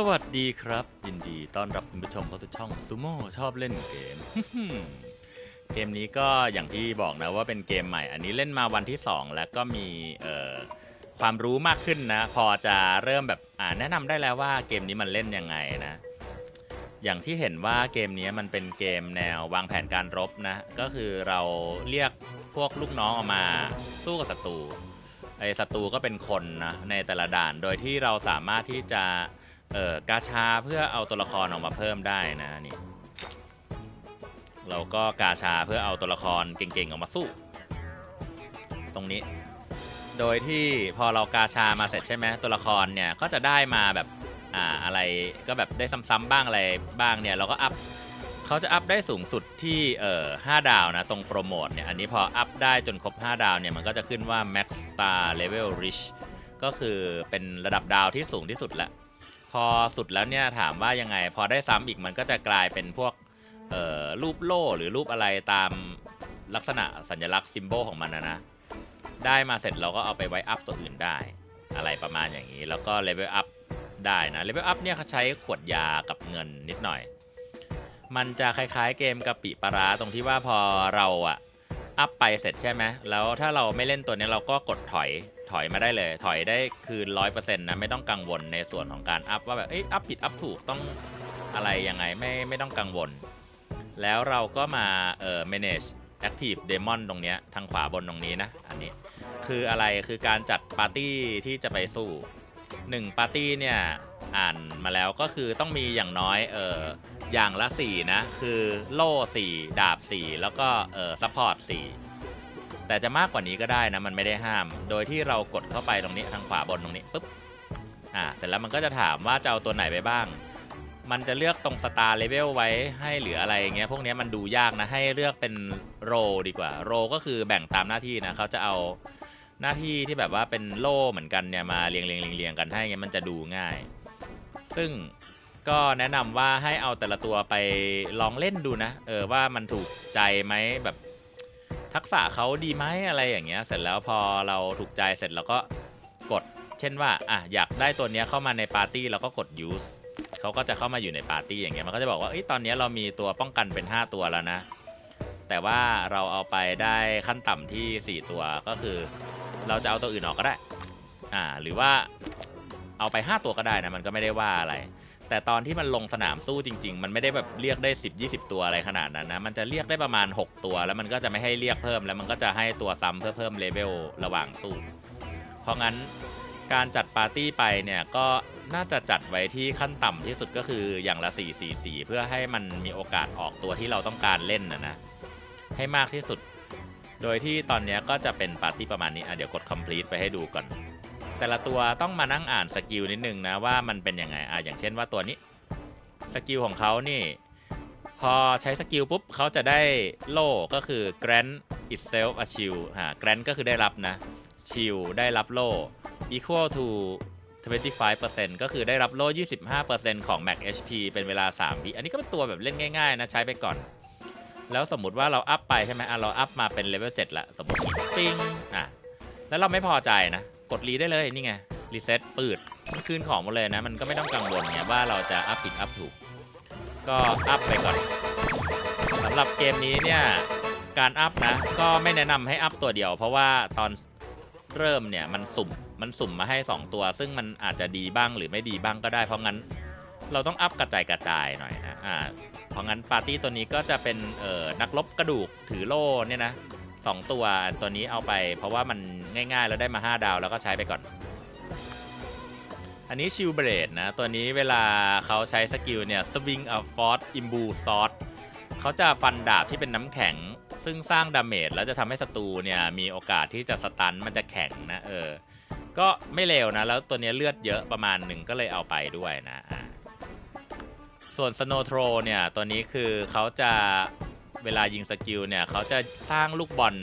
สวัสดีครับ ยินดีต้อนรับคุณผู้ชมเข้าสู่ช่องซูโม่ชอบเล่นเกม เกมนี้ก็อย่างที่บอกนะว่าเป็นเกมใหม่ อันนี้เล่นมาวันที่ 2 แล้วก็มีเอ่อความรู้มากขึ้นนะ พอจะเริ่มแบบอ่าแนะนำได้แล้วว่าเกมนี้มันเล่นยังไงนะ อย่างที่เห็นว่าเกมนี้มันเป็นเกมแนววางแผนการรบนะ ก็คือเราเรียกพวกลูกน้องออกมาสู้กับศัตรูไอ้ศัตรูก็เป็นคนนะในแต่ละด่านโดยที่เราสามารถที่จะ เอ่อกาชาเพื่อเอาตัวละครออกมาเพิ่มได้นะนี่เราก็กาชาเพื่อเอาตัวละครเก่งๆออกมาสู้ ตรงนี้ โดยที่พอเรากาชามาเสร็จใช่ไหมตัวละครเนี่ยก็จะได้มาแบบอ่าอะไรก็แบบได้ซ้ำๆบ้างอะไรบ้างเนี่ยเราก็อัพเขาจะอัพได้สูงสุดที่เอ่อ5ดาวนะตรงโปรโมทเนี่ยอันนี้พออัพได้จนครบ 5 ดาวเนี่ยมันก็จะขึ้นว่า Max Star Level Rich ก็คือเป็นระดับดาวที่สูงที่สุดแล้ว พอสุดแล้วเนี่ยถามว่ายังไง พอได้ซ้ำอีกมันก็จะกลายเป็นพวกรูปโล่หรือรูปอะไรตามลักษณะสัญลักษณ์ซิมโบลของมันนะนะ ได้มาเสร็จเราก็เอาไปไว้อัพตัวอื่นได้ อะไรประมาณอย่างนี้ แล้วก็เลเวลอัพได้นะเลเวลอัพเนี่ยเขาใช้ขวดยากับเงินนิดหน่อย มันจะคล้ายๆเกมกะปิปลาร้าตรงที่ว่าพอเราอะอัพไปเสร็จใช่ไหมแล้วถ้าเราไม่เล่นตัวนี้เราก็กดถอย ถอยมาได้เลย ถอยได้คืนร้อยเปอร์เซ็นต์นะไม่ต้องกังวลในส่วนของการอัพว่าแบบเอ้ยอัพผิดอัพถูกต้องอะไรยังไงไม่ไม่ต้องกังวล แล้วเราก็มาเอ่อ manage active demon ตรงเนี้ยทางขวาบนตรงนี้นะอันนี้คืออะไรคือการจัดปาร์ตี้ที่จะไปสู้1ปาร์ตี้เนี่ยอ่านมาแล้วก็คือต้องมีอย่างน้อยเอ่ออย่างละ4นะคือโล่4ดาบ4แล้วก็เอ่อซัพพอร์ต4 แต่จะมากกว่านี้ก็ได้นะมันไม่ได้ห้าม โดยที่เรากดเข้าไปตรงนี้ทางขวาบนตรงนี้ปุ๊บอ่าเสร็จแล้วมันก็จะถามว่าจะเอาตัวไหนไปบ้าง มันจะเลือกตรงสตาร์เลเวลไว้ให้เหรืออะไรอย่างเงี้ยพวกนี้มันดูยากนะให้เลือกเป็นโรดีกว่าโรก็คือแบ่งตามหน้าที่นะเขาจะเอาหน้าที่ที่แบบว่าเป็นโล่เหมือนกันเนี่ยมาเรียงเรียงเรียงเรียงกันให้เงี้ยมันจะดูง่าย ซึ่งก็แนะนำว่าให้เอาแต่ละตัวไปลองเล่นดูนะ เออว่ามันถูกใจไหมแบบ ทักษะเขาดีไหมอะไรอย่างเงี้ย เสร็จแล้วพอเราถูกใจเสร็จเราก็กด เช่นว่าอะอยากได้ตัวเนี้ยเข้ามาในปาร์ตี้เราก็กด use เขาก็จะเข้ามาอยู่ในปาร์ตี้อย่างเงี้ยมันก็จะบอกว่าเอ้ยตอนนี้เรามีตัวป้องกันเป็น 5 ตัวแล้วนะ แต่ว่าเราเอาไปได้ขั้นต่ำที่ 4 ตัวก็คือ เราจะเอาตัวอื่นออกก็ได้อ่าหรือว่าเอาไป 5 ตัวก็ได้นะมันก็ไม่ได้ว่าอะไร แต่ตอนที่มันลงสนามสู้จริง ๆ มันไม่ได้แบบเรียกได้ 10 20 ตัวอะไรขนาดนั้นนะ มันจะเรียกได้ประมาณ 6 ตัว แล้วมันก็จะไม่ให้เรียกเพิ่ม แล้วมันก็จะให้ตัวซ้ำเพื่อเพิ่มเลเวลระหว่างสู้ เพราะงั้นการจัดปาร์ตี้ไปเนี่ยก็น่าจะจัดไว้ที่ขั้นต่ำที่สุดก็คืออย่างละ4 4 4เพื่อให้มันมีโอกาสออกตัวที่เราต้องการเล่นนะนะให้มากที่สุด โดยที่ตอนนี้ก็จะเป็นปาร์ตี้ประมาณนี้อะเดี๋ยวกด complete ไปให้ดูก่อน แต่ละตัวต้องมานั่งอ่านสกิลนิดนึงนะว่ามันเป็นยังไงอะอย่างเช่นว่าตัวนี้สกิลของเขานี่ พอใช้สกิลปุ๊บเขาจะได้โล่ก็คือ grant itself a shield ฮะ grant ก็คือได้รับนะ shield ได้รับโล่ equal to 25%ก็คือได้รับโล่ 25%ของ max HP เป็นเวลา 3 วิ อันนี้ก็เป็นตัวแบบเล่นง่าย ๆ นะ ใช้ไปก่อน แล้วสมมติว่าเราอัพไปใช่ไหมอะเราอัพมาเป็นเลเวล7ละ สมมติ ปิ้ง อะ แล้วเราไม่พอใจนะ กดรีได้เลยนี่ไงรีเซ็ตปืดมันคืนของหมดเลยนะ มันก็ไม่ต้องกังวลไงว่าเราจะอัพผิดอัพถูก ก็อัพไปก่อนสำหรับเกมนี้เนี่ยการอัพนะก็ไม่แนะนำให้อัพตัวเดียว เพราะว่าตอนเริ่มเนี่ยมันสุ่มมันสุ่มมาให้ 2 ตัว ซึ่งมันอาจจะดีบ้างหรือไม่ดีบ้างก็ได้ เพราะงั้นเราต้องอัพกระจายกระจายหน่อยนะอ่าเพราะงั้นปาร์ตี้ตัวนี้ก็จะเป็นเอ่อนักรบกระดูกถือโล่เนี่ยนะ สองตัวตัวนี้เอาไป เพราะว่ามันง่ายๆ แล้วได้มา 5 ดาวแล้วก็ใช้ไปก่อน อันนี้ชิลเบรดนะ ตัวนี้เวลาเขาใช้สกิลเนี่ย swing a force imbu sword เขาจะฟันดาบที่เป็นน้ำแข็ง ซึ่งสร้างดาเมจแล้วจะทำให้ศัตรูเนี่ยมีโอกาสที่จะสตันมันจะแข็งนะเออ ก็ไม่เลวนะ แล้วตัวนี้เลือดเยอะประมาณหนึ่งก็เลยเอาไปด้วยนะ ส่วน Snow t r o เนี่ยตัวนี้คือเขาจะ เวลายิงสกิลเนี่ยเขาจะสร้างลูกบอล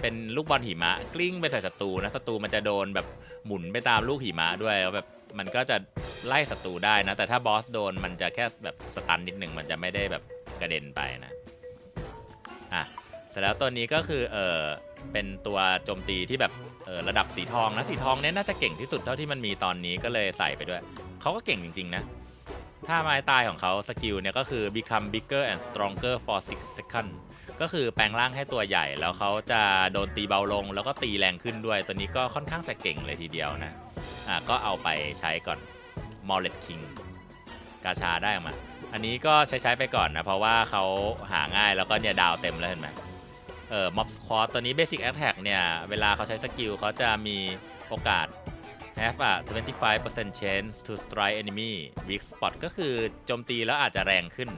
เป็นลูกบอลหิมะ กลิ้งไปใส่ศัตรูนะศัตรูมันจะโดนแบบหมุนไปตามลูกหิมะด้วยแล้วแบบมันก็จะไล่ศัตรูได้นะ แต่ถ้าบอสโดนมันจะแค่แบบสตันนิดหนึ่งมันจะไม่ได้แบบกระเด็นไปนะอะเสร็จแล้วตัวนี้ก็คือเออเป็นตัวโจมตีที่แบบเออระดับสีทองนะสีทองเนี่ยน่าจะเก่งที่สุดเท่าที่มันมีตอนนี้ก็เลยใส่ไปด้วยเขาก็เก่งจริงๆนะ ถ้าไม้ตายของเขาสกิลเนี่ยก็คือ become bigger and stronger for 6 seconds ก็คือแปลงร่างให้ตัวใหญ่ แล้วเขาจะโดนตีเบาลง แล้วก็ตีแรงขึ้นด้วย ตัวนี้ก็ค่อนข้างจะเก่งเลยทีเดียวนะ อะก็เอาไปใช้ก่อน m o l l e t King กาชาได้มา อันนี้ก็ใช้ใช้ไปก่อนนะ เพราะว่าเขาหาง่ายแล้วก็เนี่ยดาวเต็มแล้วเห็นไหมเออ Mob Squad ตัวนี้ Basic Attack เนี่ย เวลาเขาใช้สกิลเขาจะมีโอกาส have a 25% chance to strike enemy weak spot ก็คือโจมตีแล้วอาจจะแรงขึ้น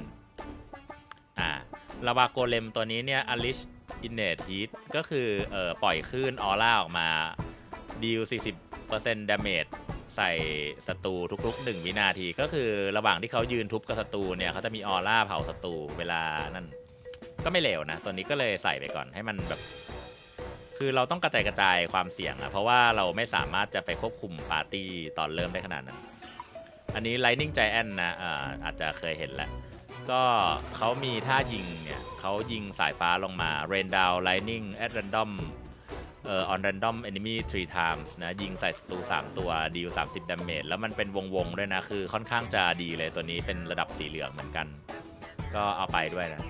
อ่าลาวาโกเลมตัวนี้เนี่ย unleash innate heat ก็คือเอ่อปล่อยคลื่นออร่าออกมาดีล40% damage ใส่ศัตรูทุกๆ 1 วินาที ก็คือระหว่างที่เขายืนทุบกับศัตรูเนี่ยเขาจะมีออร่าเผาศัตรูเวลานั่นก็ไม่เลวนะ ตัวนี้ก็เลยใส่ไปก่อนให้มันแบบ คือเราต้องกระจายกระจายความเสี่ยงอะเพราะว่าเราไม่สามารถจะไปควบคุมปาร์ตี้ตอนเริ่มได้ขนาดนั้น อันนี้ Lightning Giant นะอ่าอาจจะเคยเห็นแหละ ก็เขามีท่ายิงเนี่ยเขายิงสายฟ้าลงมา Rain Down Lightning at random เอ่อ on random enemy three times นะ ยิงใส่ศัตรู3 ตัวดีล30 damage แล้วมันเป็นวง ๆ ด้วยนะ คือค่อนข้างจะดีเลยตัวนี้เป็นระดับสีเหลืองเหมือนกัน ก็เอาไปด้วยนะ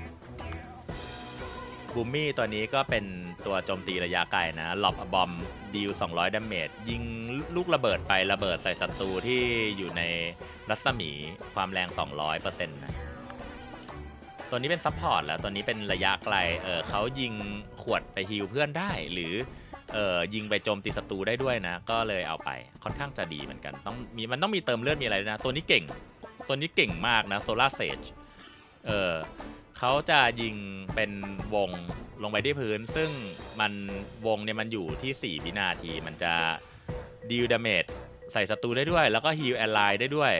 บูมมี่ตัวนี้ก็เป็นตัวโจมตีระยะไกลนะหล็อบอมดีล 200ดาเมจยิงลูกระเบิดไประเบิดใส่ศัตรูที่อยู่ในรัศมีความแรง 200%นะตัวนี้เป็นซัพพอร์ตแล้วตัวนี้เป็นระยะไกลเออเขายิงขวดไปฮิลเพื่อนได้หรือเออยิงไปโจมตีศัตรูได้ด้วยนะ ก็เลยเอาไปค่อนข้างจะดีเหมือนกันต้องมีมันต้องมีเติมเลือดมีอะไรด้วยนะ ตัวนี้เก่ง ตัวนี้เก่งมากนะโซลาร์เซจเออ เขาจะยิงเป็นวงลงไปที่พื้น ซึ่งมันวงเนี่ยมันอยู่ที่ 4 วินาที มันจะดีลดาเมจใส่ศัตรูได้ด้วย แล้วก็ฮีลแอลไลได้ด้วย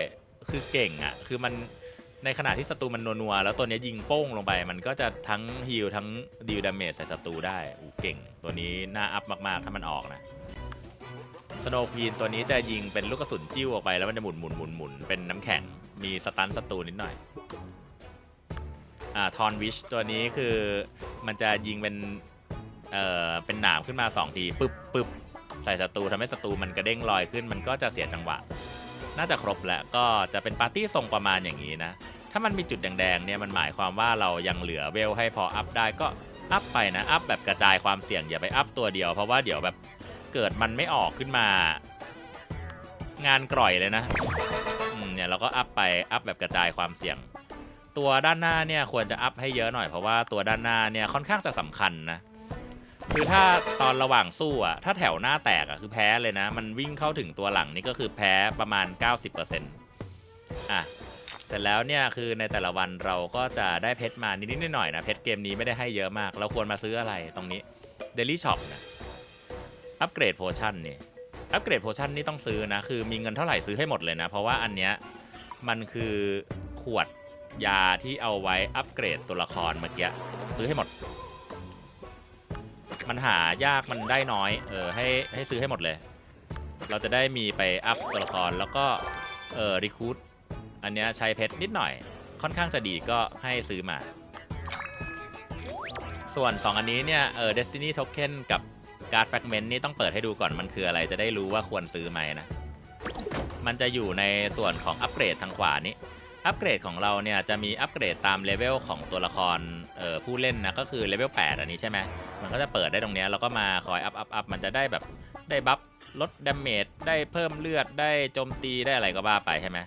คือเก่งอะ่ะ คือมันในขณะที่ศัตรูมันนัวๆแล้วตัวเนี้ยยิงโป้งลงไป มันก็จะทั้งฮีลทั้งดีลดาเมจใส่ศัตรูได้อู้เก่ง ตัวนี้น่าอัพมากๆ ถ้ามันออกนะสโนว์พีนตัวนี้จะยิงเป็นลูกกระสุนจิ้วออกไปแล้วมันจะหมุนหมุนหมุนหมุนเป็นน้ำแข็งมีสตันศัตรูนิดหน่อย อ่าทอนวิชตัวนี้คือมันจะยิงเป็น เอ่อ เป็นหนามขึ้นมา2ทีปึ๊บปึ๊บใส่ศัตรูทำให้ศัตรูมันกระเด้งลอยขึ้น มันก็จะเสียจังหวะ น่าจะครบแล้วก็จะเป็นปาร์ตี้ทรงประมาณอย่างนี้นะ ถ้ามันมีจุดแดงๆเนี่ยมันหมายความว่าเรายังเหลือเวลให้พออัพได้ก็อัพไปนะอัพแบบกระจายความเสี่ยงอย่าไปอัพตัวเดียว เพราะว่าเดี๋ยวแบบเกิดมันไม่ออกขึ้นมา งานกร่อยเลยนะเนี่ยเราก็อัพไปอัพแบบกระจายความเสี่ยง ตัวด้านหน้าเนี่ยควรจะอัพให้เยอะหน่อยเพราะว่าตัวด้านหน้าเนี่ยค่อนข้างจะสำคัญนะคือถ้าตอนระหว่างสู้อะถ้าแถวหน้าแตกอะคือแพ้เลยนะ มันวิ่งเข้าถึงตัวหลังนี่ก็คือแพ้ประมาณ 90%อะเสร็จแล้วเนี่ยคือในแต่ละวันเราก็จะได้เพชรมานิดๆหน่อยๆนะเพชรเกมนี้ไม่ได้ให้เยอะมาก เราควรมาซื้ออะไรตรงนี้ Daily Shop นะอัปเกรดโพชั่นนี่อัปเกรดโพชั่นนี่ต้องซื้อนะ คือมีเงินเท่าไหร่ซื้อให้หมดเลยนะ เพราะว่าอันเนี้ยมันคือขวด ยาที่เอาไว้อัปเกรดตัวละครเมื่อกี้ซื้อให้หมด มันหายากมันได้น้อย เออให้ให้ซื้อให้หมดเลย เราจะได้มีไปอัพตัวละครแล้วก็เออรีคูดอันเนี้ยใช้เพชรนิดหน่อย ค่อนข้างจะดีก็ให้ซื้อมา ส่วน 2 อันนี้เนี่ยเออ Destiny Token กับ Card Fragment นี่ต้องเปิดให้ดูก่อนมันคืออะไรจะได้รู้ว่าควรซื้อไหมนะ มันจะอยู่ในส่วนของอัปเกรดทางขวานี้ อัปเกรดของเราเนี่ยจะมีอัปเกรดตามเลเวลของตัวละครเออผู้เล่นนะก็คือเลเวล8อันนี้ใช่ไหมมันก็จะเปิดได้ตรงนี้แล้วก็มาคอยอัพอัพอัพมันจะได้แบบได้บัฟลดดาเมจได้เพิ่มเลือดได้โจมตีได้อะไรก็บ้าไปใช่ไหม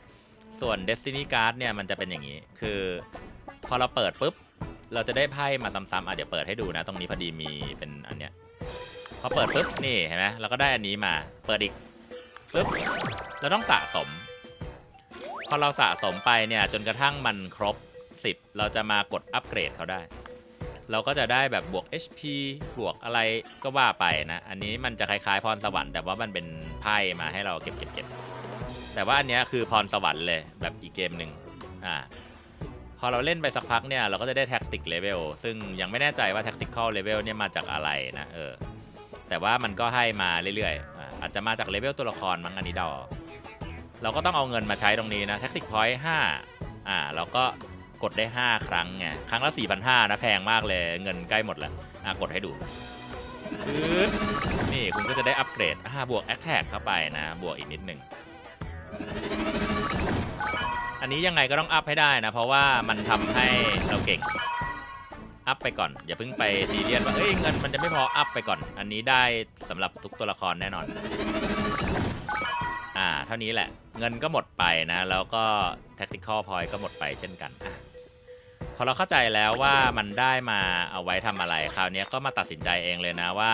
ส่วน Destiny Card เนี่ยมันจะเป็นอย่างนี้ คือพอเราเปิดปุ๊บ เราจะได้ไพ่มาซ้ำๆอะเดี๋ยวเปิดให้ดูนะ ตรงนี้พอดีมีเป็นอันเนี้ยพอเปิดปุ๊บนี่เห็นไหมเราก็ได้อันนี้มาเปิดอีกปุ๊บเราต้องสะสม พอเราสะสมไปเนี่ยจนกระทั่งมันครบ 10 เราจะมากดอัปเกรดเขาได้ เราก็จะได้แบบบวก HP บวกอะไรก็ว่าไปนะ อันนี้มันจะคล้ายๆพรสวรรค์แต่ว่ามันเป็นไพ่มาให้เราเก็บเก็บเก็บแต่ว่าอันนี้คือพรสวรรค์เลยแบบอีกเกมหนึ่งอ่าพอเราเล่นไปสักพักเนี่ยเราก็จะได้แท็กติกเลเวลซึ่งยังไม่แน่ใจว่าแท็กติคอลเลเวลเนี่ยมาจากอะไรนะเออแต่ว่ามันก็ให้มาเรื่อยๆอาอาจจะมาจากเลเวลตัวละครมั้งอันนี้เดา เราก็ต้องเอาเงินมาใช้ตรงนี้นะแท็กติกพอยต์ห้าอ่าเราก็กดได้ 5 ครั้งไงครั้งละ4,500นะแพงมากเลยเงินใกล้หมดแล้วอะกดให้ดูปึ๊บนี่คุณก็จะได้อัปเกรดอ่าบวกแอคแท็กเข้าไปนะ บวกอีกนิดหนึ่งอันนี้ยังไงก็ต้องอัพให้ได้นะ เพราะว่ามันทำให้เราเก่ง อัพไปก่อน อย่าเพิ่งไปซีเรียสว่าเอ้ยเงินมันจะไม่พออัพไปก่อน อันนี้ได้สำหรับทุกตัวละครแน่นอน อ่า เท่านี้แหละ เงินก็หมดไปนะ แล้วก็ tactical point ก็หมดไปเช่นกันอะพอเราเข้าใจแล้วว่ามันได้มาเอาไว้ทำอะไร คราวนี้ก็มาตัดสินใจเองเลยนะว่า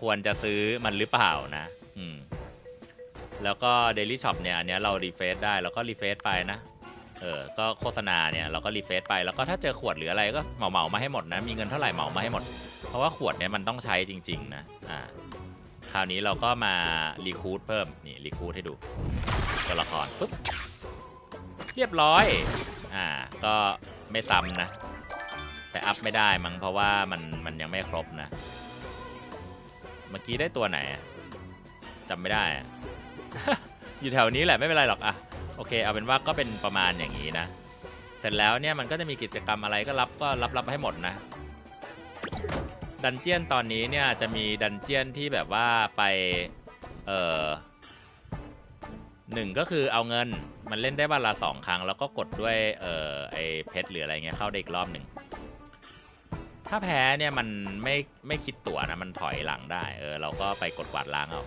ควรจะซื้อมันหรือเปล่านะ อืม แล้วก็ Daily Shop เนี่ย อันนี้เรารีเฟซได้ แล้วก็รีเฟซไปนะ เออ ก็โฆษณาเนี่ย เราก็รีเฟซไป แล้วก็ถ้าเจอขวดหรืออะไรก็เหมาเหมามาให้หมดนะ มีเงินเท่าไหร่เหมามาให้หมด เพราะว่าขวดเนี่ยมันต้องใช้จริง ๆ นะ อ่า คราวนี้เราก็มารีคูดเพิ่ม นี่รีคูดให้ดูตัวละครปุ๊บเรียบร้อย อ่า ก็ไม่ซ้ำนะ แต่อัพไม่ได้มั้งเพราะว่ามันมันยังไม่ครบนะ เมื่อกี้ได้ตัวไหนจำไม่ได้อะอยู่แถวนี้แหละไม่เป็นไรหรอกอะโอเคเอาเป็นว่าก็เป็นประมาณอย่างนี้นะ เสร็จแล้วเนี่ยมันก็จะมีกิจกรรมอะไรก็รับก็รับรับให้หมดนะ ดันเจียนตอนนี้เนี่ยจะมีดันเจียนที่แบบว่าไป เอ่อหนึ่งก็คือเอาเงินมันเล่นได้วันละสองครั้ง แล้วก็กดด้วย เอ่อไอเพชรหรืออะไรเงี้ยเข้าได้อีกรอบหนึ่ง ถ้าแพ้เนี่ยมันไม่ไม่คิดตั๋วนะ มันถอยหลังได้ เออเราก็ไปกดกวาดล้างเอา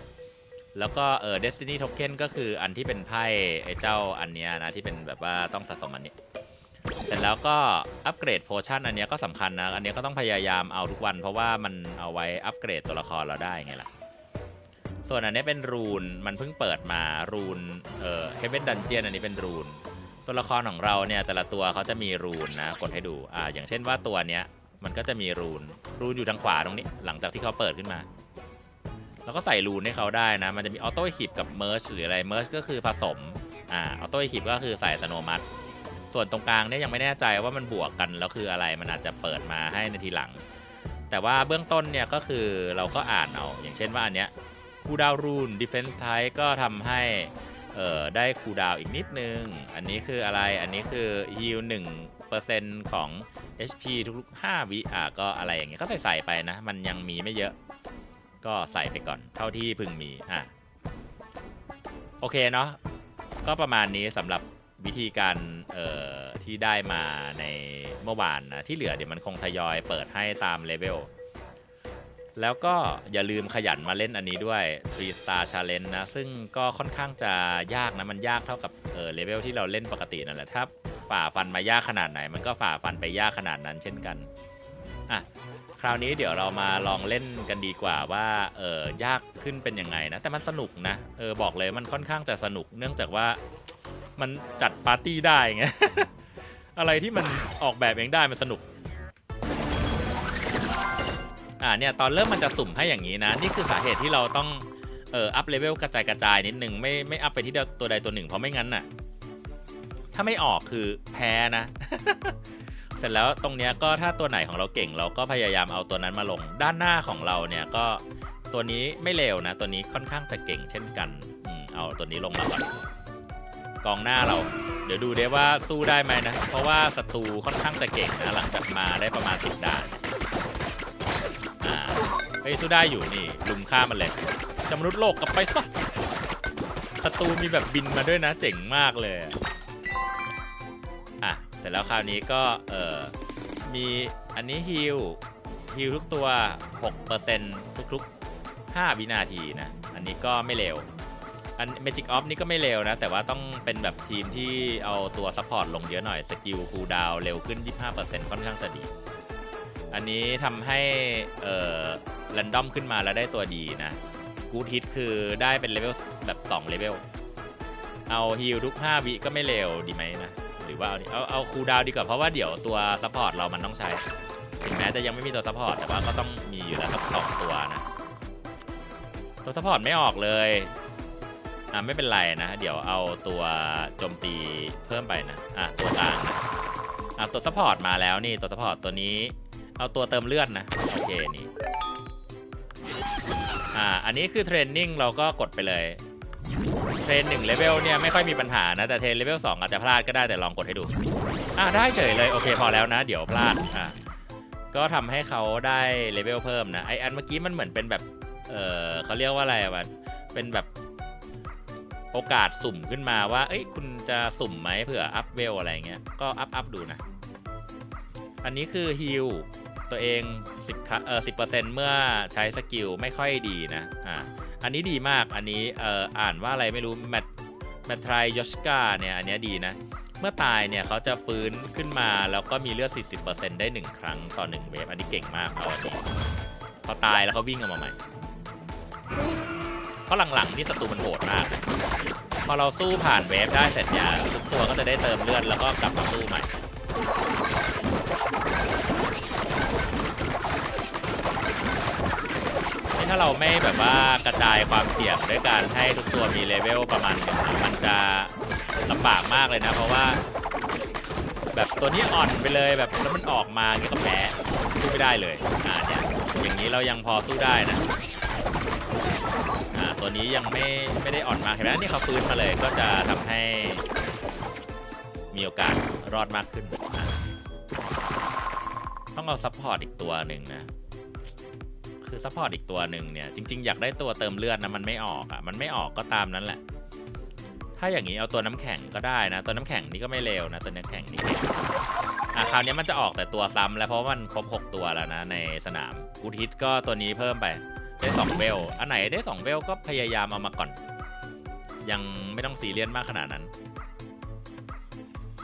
แล้วก็เออ Destiny Token ก็คืออันที่เป็นไพ่ไอ้เจ้าอันเนี้ยนะที่เป็นแบบว่าต้องสะสมอันนี้ ร็จแล้วก็อัปเกรดโพชั่นอันนี้ก็สำคัญนะ อันนี้ก็ต้องพยายามเอาทุกวัน เพราะว่ามันเอาไว้อัปเกรดตัวละครเราได้ไงล่ะ ส่วนอันนี้เป็นรูน มันเพิ่งเปิดมารูน เอ่อ Heaven Dungeon อันนี้เป็นรูน ตัวละครของเราเนี่ยแต่ละตัวเขาจะมีรูนนะ กดให้ดู อ่า อย่างเช่นว่าตัวเนี้ยมันก็จะมีรูน รูนอยู่ทางขวาตรงนี้ หลังจากที่เขาเปิดขึ้นมา แล้วก็ใส่รูนให้เขาได้นะ มันจะมีออโต้หิบกับเมิร์ชหรืออะไร เมิร์ชก็คือผสม อ่า ออโต้หิบก็คือใส่อัตโนมัติ ส่วนตรงกลางเนี่ยยังไม่แน่ใจว่ามันบวกกันแล้วคืออะไรมันอาจจะเปิดมาให้ในทีหลัง แต่ว่าเบื้องต้นเนี่ยก็คือเราก็อ่านเอา อย่างเช่นว่าอันเนี้ยคูดาวรูนดิเฟนส์ไทก็ทำให้เอ่อได้คูดาวอีกนิดนึง อันนี้คืออะไรอันนี้คือฮิล1%ของ HP ทุกๆ5วิอะก็อะไรอย่างเงี้ยก็ใส่ๆไปนะ มันยังมีไม่เยอะ ก็ใส่ไปก่อนเท่าที่พึงมีอะโอเคเนาะก็ประมาณนี้สำหรับ วิธีการที่ได้มาในเมื่อวานนะที่เหลือเดี๋ยวมันคงทยอยเปิดให้ตามเลเวลแล้วก็อย่าลืมขยันมาเล่นอันนี้ด้วย 3 star challenge นะ ซึ่งก็ค่อนข้างจะยากนะ มันยากเท่ากับเออเลเวลที่เราเล่นปกตินั่นแหละ ถ้าฝ่าฟันมายากขนาดไหน มันก็ฝ่าฟันไปยากขนาดนั้นเช่นกัน อะ คราวนี้เดี๋ยวเรามาลองเล่นกันดีกว่าว่าเออยากขึ้นเป็นยังไงนะ แต่มันสนุกนะ เออบอกเลยมันค่อนข้างจะสนุก เนื่องจากว่า มันจัดปาร์ตี้ได้ไง อะไรที่มันออกแบบเองได้มันสนุก อ่าเนี่ยตอนเริ่มมันจะสุ่มให้อย่างนี้นะ นี่คือสาเหตุที่เราต้องเอ่ออัพเลเวลกระจายกระจายนิดนึงไม่ไม่อัพไปที่เดียวตัวใดตัวหนึ่งเพราะไม่งั้นน่ะ ถ้าไม่ออกคือแพ้นะ เสร็จแล้วตรงเนี้ยก็ถ้าตัวไหนของเราเก่งเราก็พยายามเอาตัวนั้นมาลง ด้านหน้าของเราเนี่ยก็ตัวนี้ไม่เลวนะ ตัวนี้ค่อนข้างจะเก่งเช่นกัน อืมเอาตัวนี้ลงมาก่อน กองหน้าเรา เดี๋ยวดูเด้ว่าสู้ได้ไหมนะ เพราะว่าศัตรูค่อนข้างจะเก่งนะหลังจากมาได้ประมาณสิบด่านอ่าเฮ้ยสู้ได้อยู่นี่ลุมฆ่ามันเลยจะมนุษย์โลกกลับไปซะศัตรูมีแบบบินมาด้วยนะเจ๋งมากเลยอะอะเสร็จแล้วคราวนี้ก็เออมีอันนี้ฮิลฮิลทุกตัว 6%ทุกๆ 5 วินาทีนะ อันนี้ก็ไม่เร็ว อัน Magic Off นี่ก็ไม่เร็วนะ แต่ว่าต้องเป็นแบบทีมที่เอาตัวซัพพอร์ตลงเยอะหน่อย สกิลคูลดาวเร็วขึ้น 25%ค่อนข้างจะดี อันนี้ทำให้เอ่อแรนดอมขึ้นมาแล้วได้ตัวดีนะกูดฮิตคือได้เป็นเลเวลแบบ2เลเวลเอาฮิลทุก 5 วิก็ไม่เร็วดีไหมนะ หรือว่าเอาเอาเอาคูลดาวดีกว่าเพราะว่าเดี๋ยวตัวซัพพอร์ตเรามันต้องใช้ ถึงแม้จะยังไม่มีตัวซัพพอร์ตแต่ว่าก็ต้องมีอยู่แล้วสักสองตัวนะ ตัวซัพพอร์ตไม่ออกเลย อะไม่เป็นไรนะ เดี๋ยวเอาตัวโจมตีเพิ่มไปนะอะตัวกลางนะอะตัวซัพพอร์ตมาแล้วนี่ตัวซัพพอร์ตตัวนี้ เอาตัวเติมเลือดนะโอเคนี่อ่าอันนี้คือเทรนนิ่งเราก็กดไปเลยเทรนหนึ่งเลเวลเนี่ยไม่ค่อยมีปัญหานะ แต่เทรนเลเวลสองอาจจะพลาดก็ได้แต่ลองกดให้ดู อ่าได้เฉยเลยโอเคพอแล้วนะ เดี๋ยวพลาดอะก็ทำให้เขาได้เลเวลเพิ่มนะไออันเมื่อกี้มันเหมือนเป็นแบบเออเขาเรียกว่าอะไรอะมันเป็นแบบ โอกาสสุ่มขึ้นมาว่า เอ้ย คุณจะสุ่มไหมเผื่ออัพเวลอะไรเงี้ย ก็อัพอัพดูนะ อันนี้คือฮิลตัวเอง10เออ10%เมื่อใช้สกิลไม่ค่อยดีนะ อ่า อันนี้ดีมาก อันนี้เอ่ออ่านว่าอะไรไม่รู้แมทแมทรายยอชกาเนี่ย อันเนี้ยดีนะ เมื่อตายเนี่ยเขาจะฟื้นขึ้นมาแล้วก็มีเลือด 40%ได้ 1 ครั้งต่อ 1 เวฟ อันนี้เก่งมากเอาอันนี้พอตายแล้วเขาวิ่งออกมาใหม่ เพราะหลังๆที่ศัตรูมันโหดมาก พอเราสู้ผ่านเวฟได้เสร็จเนี่ยทุกตัวก็จะได้เติมเลือดแล้วก็กลับมาสู้ใหม่นี่ถ้าเราไม่แบบว่ากระจายความเสี่ยงด้วยการให้ทุกตัวมีเลเวลประมาณนึงมันจะลำบากมากเลยนะ เพราะว่า แบบตัวนี้อ่อนไปเลยแบบแล้วมันออกมาเนี่ก็แพ้สู้ไม่ได้เลยอ่าเนี่ยอย่างนี้เรายังพอสู้ได้นะ นี้ยังไม่ไม่ได้อ่อนมากเห็นไหมนี่เขาฟื้นมาเลยก็จะทำให้ มีโอกาสรอดมากขึ้น ต้องเอาซัพพอร์ตอีกตัวหนึ่งนะ คือซัพพอร์ตอีกตัวหนึ่งเนี่ย จริง ๆ อยากได้ตัวเติมเลือดนะมันไม่ออกอะมันไม่ออกก็ตามนั้นแหละ ถ้าอย่างนี้เอาตัวน้ำแข็งก็ได้นะ ตัวน้ำแข็งนี่ก็ไม่เลวนะ ตัวน้ำแข็งนี่อะคราวนี้มันจะออกแต่ตัวซ้ำแล้วเพราะมันครบ6ตัวแล้วนะในสนามกูทิตก็ตัวนี้เพิ่มไป ได้2เวล อันไหนได้2เวลก็พยายามเอามาก่อน ยังไม่ต้องซีเรียสมากขนาดนั้น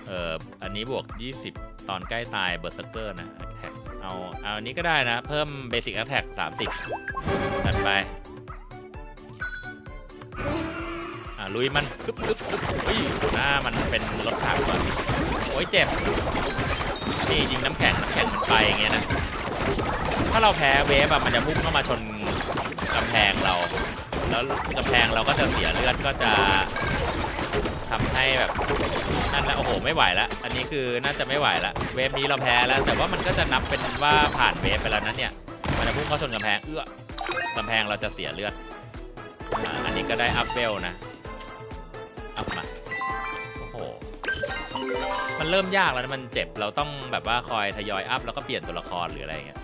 เอ่อ อันนี้บวก 20 ตอนใกล้ตายเบอร์เซอร์เกอร์นะ attack เอา เอาอันนี้ก็ได้นะ เพิ่มเบสิ c แท a c k 30ถัดไปอะลุยมันกึ๊บกึ๊บกึ๊บอุ้ยหน้ามันเป็นรถถังก่อนโอ้ยเจ็บ นี่ยิงน้ำแข็งน้ำแข็งมันไปอย่างเงี้ยนะ ถ้าเราแพ้เวฟอะมันจะพุ่งเข้ามาชน กำแพงเรา แล้วกำแพงเราก็จะเสียเลือดก็จะทำให้แบบนั่นแหละโอ้โหไม่ไหวแล้วอันนี้คือน่าจะไม่ไหวล้วเวฟนี้เราแพ้แล้ว แต่ว่ามันก็จะนับเป็นว่าผ่านเวฟไปแล้วนะเนี่ยมันจะพุ่งเข้าชนกำแพงเอื้อกำแพงเราจะเสียเลือดอันนี้ก็ได้อัพเวลนะอัพมาโอ้โหมันเริ่มยากแล้วนะมันเจ็บเราต้องแบบว่าคอยทยอยอัพแล้วก็เปลี่ยนตัวละครหรืออะไรอย่างเงี้ย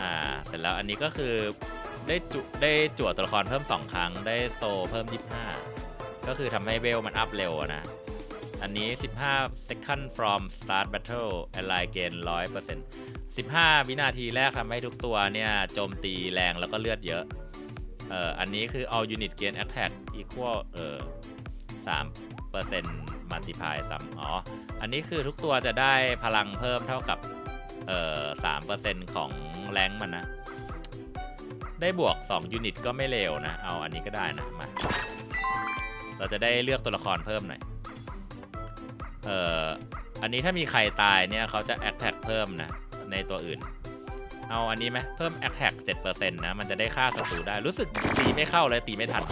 อ่าเสร็จแล้วอันนี้ก็คือ ได้จุได้จั่วตัวละครเพิ่ม 2 ครั้งได้โซเพิ่ม 25 ก็คือทำให้เวลมันอัพเร็วนะ อันนี้ 15 second from start battle ally gain 100% 15 วินาทีแรกทำให้ทุกตัวเนี่ยโจมตีแรงแล้วก็เลือดเยอะ เอ่อ อันนี้คือ all unit gain attack equal เอ่อ3เปอร์เซ็นต์ multiply ซ้ำอ๋อ อันนี้คือทุกตัวจะได้พลังเพิ่มเท่ากับ เอ่อ3เปอร์เซ็นต์ของแรงมันนะ ได้บวก 2 ยูนิตก็ไม่เลวนะ เอาอันนี้ก็ได้นะ มา เราจะได้เลือกตัวละครเพิ่มหน่อย เอ่อ อันนี้ถ้ามีใครตายเนี่ยเขาจะ attack เพิ่มนะ ในตัวอื่น เอาอันนี้ไหมเพิ่ม attack 7%นะ มันจะได้ค่าศัตรูได้ รู้สึกตีไม่เข้าเลยตีไม่ทัน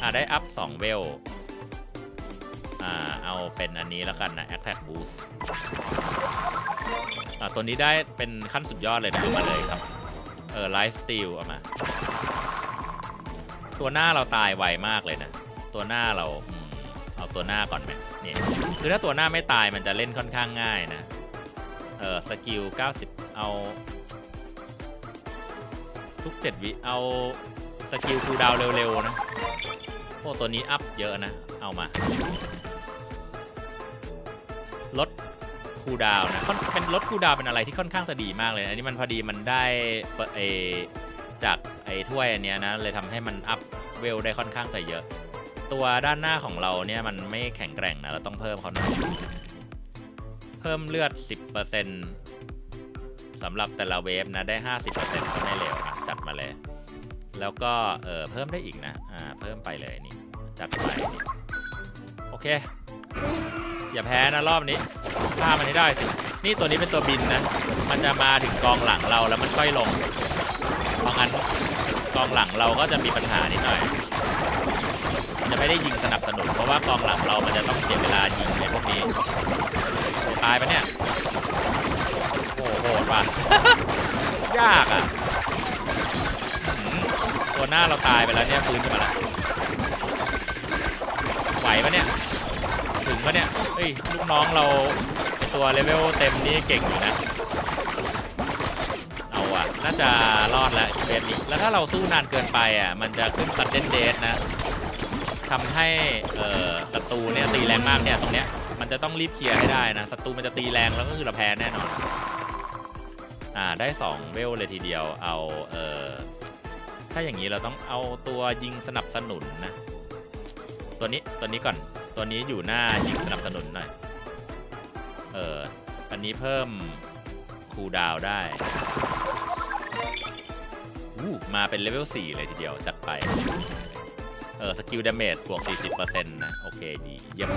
อ่าได้อัพ2เวล อ่า เอาเป็นอันนี้แล้วกันนะ attack boost อ่าตัวนี้ได้เป็นขั้นสุดยอดเลยนะมาเลยครับ เออ life steal เอามา ตัวหน้าเราตายไวมากเลยนะ ตัวหน้าเราเอาตัวหน้าก่อนไหมนี่คือถ้าตัวหน้าไม่ตายมันจะเล่นค่อนข้างง่ายนะ เออสกิล 90 เอา ทุก 7 วิเอาสกิลคูดาวเร็ว ๆ นะโอ้ตัวนี้อัพเยอะนะ เอามา ลด คูลดาวน์นะเป็นลดคูลดาวน์เป็นอะไรที่ค่อนข้างจะดีมากเลยอันนี้มันพอดีมันได้เอจากไอ้ถ้วยอันเนี้ยนะเลยทำให้มันอัพเวลได้ค่อนข้างจะเยอะ ตัวด้านหน้าของเราเนี่ยมันไม่แข็งแกร่งนะเราต้องเพิ่มเขาหน่อยเพิ่มเลือด 10%สำหรับแต่ละเวฟนะได้ 50%ก็ไม่เร็วอะจัดมาเลย แล้วก็เออเพิ่มได้อีกนะอ่าเพิ่มไปเลยนี่จัดไปโอเค อย่าแพ้นะรอบนี้ฆ่ามันให้ได้สินี่ตัวนี้เป็นตัวบินนะ มันจะมาถึงกองหลังเราแล้วมันค่อยลงเพราะงั้นกองหลังเราก็จะมีปัญหานิดหน่อยจะไม่ได้ยิงสนับสนุนเพราะว่ากองหลังเรามันจะต้องเสียเวลายิงในพวกนี้ตายปะเนี่ยโอ้โหโหดว่ะยากอะอื้อหือตัวหน้าเราตายไปแล้วเนี่ยฟื้นขึ้นมาแล้วไหวปะเนี่ยะเนี่ย เฮ้ย ลูกน้องเราไอตัวเลเวลเต็มนี่เก่งอยู่นะ เอาอะน่าจะรอดแล้วเวฟนี้แล้วถ้าเราสู้นานเกินไปอะ มันจะขึ้นซันเดนเดสนะทำให้เอ่อศัตรูเนี่ยตีแรงมากเนี่ยตรงเนี้ย มันจะต้องรีบเคลียร์ให้ได้นะศัตรูมันจะตีแรงแล้วก็คือเราแพ้แน่นอน อ่าได้2เวลเลยทีเดียว เอาเอ่อถ้าอย่างนี้เราต้องเอาตัวยิงสนับสนุนนะ ตัวนี้ตัวนี้ก่อน ตัวนี้อยู่หน้ายิงสนับสนุนหน่อย เออ อันนี้เพิ่มคูดาวได้อู้มาเป็นเลเวล 4 เลยทีเดียวจัดไป เออ สกิลดาเมจบวก 40%นะ โอเค ดี เยี่ยม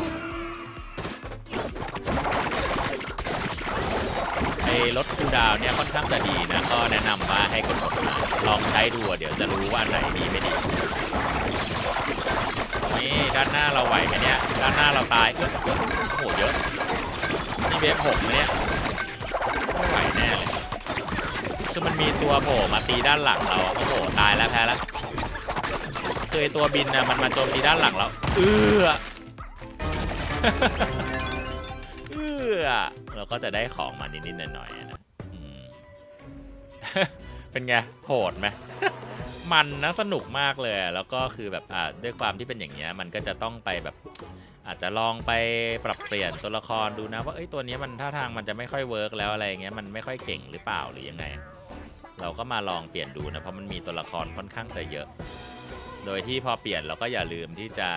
ไอ้ลดคูดาวเนี่ยค่อนข้างจะดีนะ ก็แนะนำว่าให้กดกมาลองใช้ดู เดี๋ยวจะรู้ว่าไหนดีไม่ดี นี่ด้านหน้าเราไหวไหมเนี่ย ด้านหน้าเราตายเอ้ยอ้ยโอ้โหเยอะนี่เวฟหกเนี่ยไม่ไหวแน่เลยคือมันมีตัวโผล่มาตีด้านหลังเราโอ้โหตายแล้วแพ้แล้วคือไอตัวบินนะมันมาโจมตีด้านหลังเราเอื้อเอื้อเราก็จะได้ของมานิดๆหน่อยๆนะอืมเป็นไงโหดไหม มันนะสนุกมากเลย แล้วก็คือแบบอ่าด้วยความที่เป็นอย่างเงี้ยมันก็จะต้องไปแบบ อาจจะลองไปปรับเปลี่ยนตัวละครดูนะว่าเอ้ยตัวนี้มันท่าทางมันจะไม่ค่อยเวิร์กแล้วอะไรเงี้ยมันไม่ค่อยเก่งหรือเปล่าหรือยังไง เราก็มาลองเปลี่ยนดูนะเพราะมันมีตัวละครค่อนข้างจะเยอะ โดยที่พอเปลี่ยนเราก็อย่าลืมที่จะ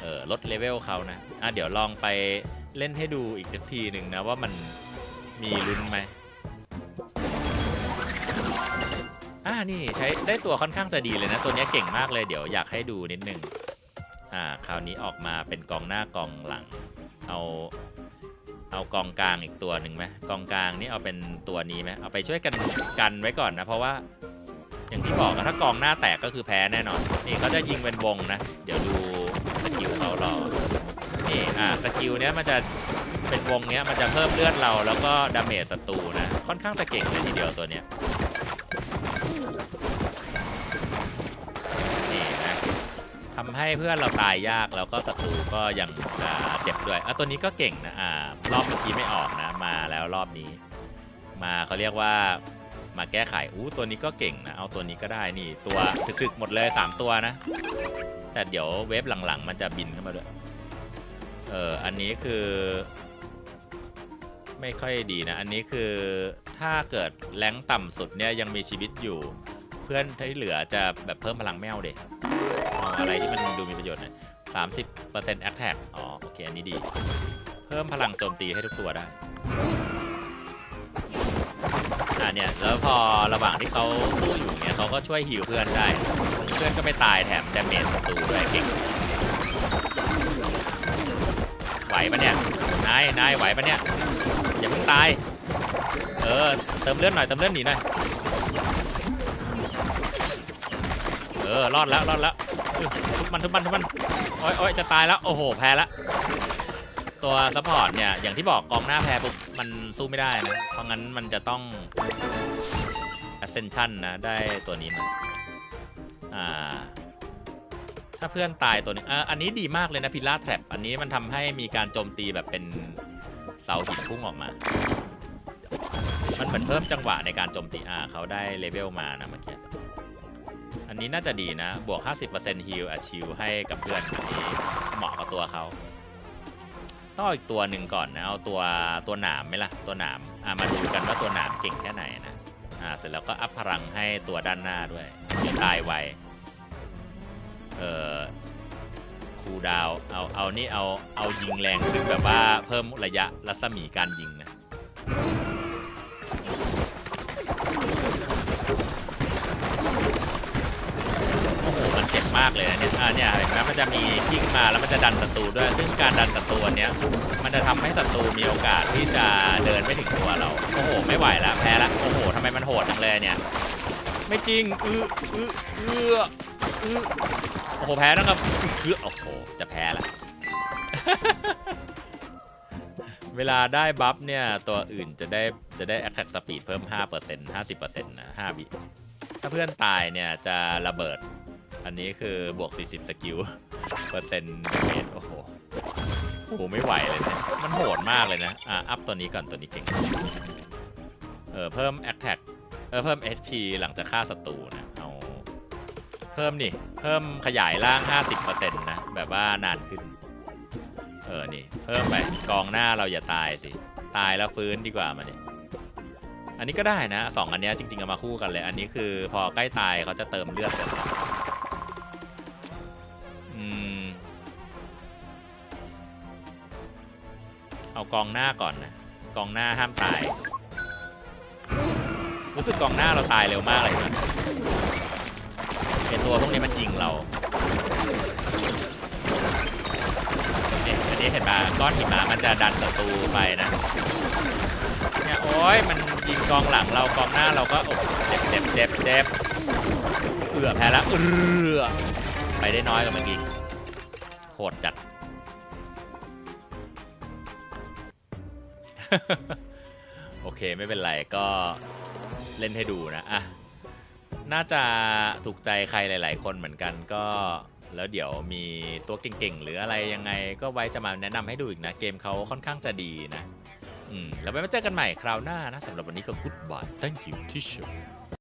เออลดเลเวลเขานะอะเดี๋ยวลองไปเล่นให้ดูอีกสักทีหนึ่งนะว่ามันมีลุ้นไหม อ่านี่ใช้ได้ตัวค่อนข้างจะดีเลยนะ ตัวนี้เก่งมากเลยเดี๋ยวอยากให้ดูนิดนึงอ่าคราวนี้ออกมาเป็นกองหน้ากองหลัง เอาเอากองกลางอีกตัวหนึ่งไหมกองกลางนี่เอาเป็นตัวนี้ไหมเอาไปช่วยกันกันไว้ก่อนนะ เพราะว่าอย่างที่บอกอะถ้ากองหน้าแตกก็คือแพ้แน่นอนนี่เขาจะยิงเป็นวงนะ เดี๋ยวดูสกิลเขารอนี่อ่าสกิลเนี้ยมันจะเป็นวงเนี้ยมันจะเพิ่มเลือดเราแล้วก็ดาเมจศัตรูนะค่อนข้างจะเก่งเลยทีเดียวตัวเนี้ยำให้เพื่อนเราตายยากแล้วก็ศัตรูก็ยังเจ็บด้วยอะตัวนี้ก็เก่งนะอ่ารอบเมื่อกี้ไม่ออกนะมาแล้วรอบนี้ มาเขาเรียกว่ามาแก้ไขอู้ตัวนี้ก็เก่งนะเอาตัวนี้ก็ได้นี่ตัวถึกๆหมดเลย 3 ตัวนะ แต่เดี๋ยวเวฟหลังๆ มันจะบินขึ้นมาด้วยเอออันนี้คือ ไม่ค่อยดีนะ อันนี้คือถ้าเกิดแรงต่ำสุดเนี่ยยังมีชีวิตอยู่ เพื่อนที่เหลือจะแบบเพิ่มพลังแมวเด็ เอาอะไรที่มันดูมีประโยชน์หน่อยสามสิบเปอร์เซ็นต์แอคแท็กอ๋อ โอเค อันนี้ดี เพิ่มพลังโจมตีให้ทุกตัวได้ อ่าเนี่ย แล้วพอระหว่างที่เขาสู้อยู่เนี่ยเขาก็ช่วยฮิวเพื่อนได้ เพื่อนก็ไม่ตายแถมดาเมจศัตรูด้วยเก่งไหวปะเนี่ย นาย นายไหวปะเนี่ย อย่าเพิ่งตาย เออ เติมเลือดหน่อย เติมเลือดหนีหน่อย เออ รอดแล้ว รอดแล้ว ทุบมันทุบมันทุบมันโอ้ยโอ้ยจะตายแล้วโอ้โหแพ้แล้วตัวซัพพอร์ตเนี่ยอย่างที่บอกกองหน้าแพ้ปุ๊บมันสู้ไม่ได้นะเพราะงั้นมันจะต้อง ascension นะได้ตัวนี้มาอ่าถ้าเพื่อนตายตัวหนึงอ่าอันนี้ดีมากเลยนะพิล่าแทรปอันนี้มันทำให้มีการโจมตีแบบเป็นเสาหินพุ่งออกมา มันเหมือนเพิ่มจังหวะในการโจมตีอ่าเขาได้เลเวลมานะเมื่อกี้ นนี้น่าจะดีนะ บวก 50% heal a c h i e v ให้กับเพื่อนอันนี้เหมาะกับตัวเขาต้องอ,อีกตัวหนึ่งก่อนนะ เอาตัวตัวหนามไหมล่ะ ตัวหนามอ่ามาดูกันว่าตัวหนามเก่งแค่ไหนนะอ่าเสร็จแล้วก็อัพพลังให้ตัวด้านหน้าด้วยตายไวเอ่อคูดาวเอาเอานี่เอาเอายิงแรงขึ้นแบบว่าเพิ่มระยะรัศมีการยิงนะ มากเลยนะเนี่ยอ่าเนี่ยเห็นไหมมันจะมีกิ้งมาแล้วมันจะดันศัตรูด้วย ซึ่งการดันศัตรูเนี้ยมันจะทำให้ศัตรูมีโอกาสที่จะเดินไม่ถึงตัวเรา โอ้โห ไม่ไหวแล้วแพ้แล้วโอ้โหทำไมมันโหดจังเลยเนี่ย ไม่จริงอืออืออืออือโอ้โหแพ้นะครับคือโอ้โหจะแพ้ละเวลาได้บัฟเนี่ย ตัวอื่นจะได้จะได้ attack speed เพิ่ม 5% 50%นะ 5 วิถ้าเพื่อนตายเนี่ยจะระเบิด อันนี้คือบวก 40 สกิล เปอร์เซ็นต์เมตโอ้โหโอ้โหไม่ไหวเลยเนี่ยมันโหดมากเลยนะ อะ อัพตัวนี้ก่อนตัวนี้เก่ง เออเพิ่ม attack เออเพิ่ม HP หลังจากฆ่าศัตรูนะ เอา เพิ่มนี่ เพิ่มขยายร่าง 50%นะ แบบว่านานขึ้น เออ นี่ เพิ่มไปกองหน้าเราอย่าตายสิ ตายแล้วฟื้นดีกว่ามาเนี่ยอันนี้ก็ได้นะสองอันนี้จริงๆเอามาคู่กันเลย อันนี้คือพอใกล้ตายเขาจะเติมเลือดกัน เอากองหน้าก่อนนะ กองหน้าห้ามตาย รู้สึกกองหน้าเราตายเร็วมากเลยนะไอตัวพวกนี้มันยิงเราเนี่ยอันนี้เห็นปะก้อนหิมะมันจะดันศัตรูไปนะเนี่ยโอ้ยมันยิงกองหลังเรากองหน้าเราก็เจ็บเจ็บเจ็บเจ็บเอือแพ้แล้วเอือไปได้น้อยกว่าเมื่อกี้โหดจัด โอเคไม่เป็นไรก็เล่นให้ดูนะอะน่าจะถูกใจใครหลาย ๆ คนเหมือนกันก็แล้วเดี๋ยวมีตัวเก่ง ๆ หรืออะไรยังไงก็ไว้จะมาแนะนำให้ดูอีกนะ เกมเขาค่อนข้างจะดีนะ อืม แล้วไว้มาเจอกันใหม่คราวหน้านะสำหรับวันนี้ก็ goodbye thank you teacher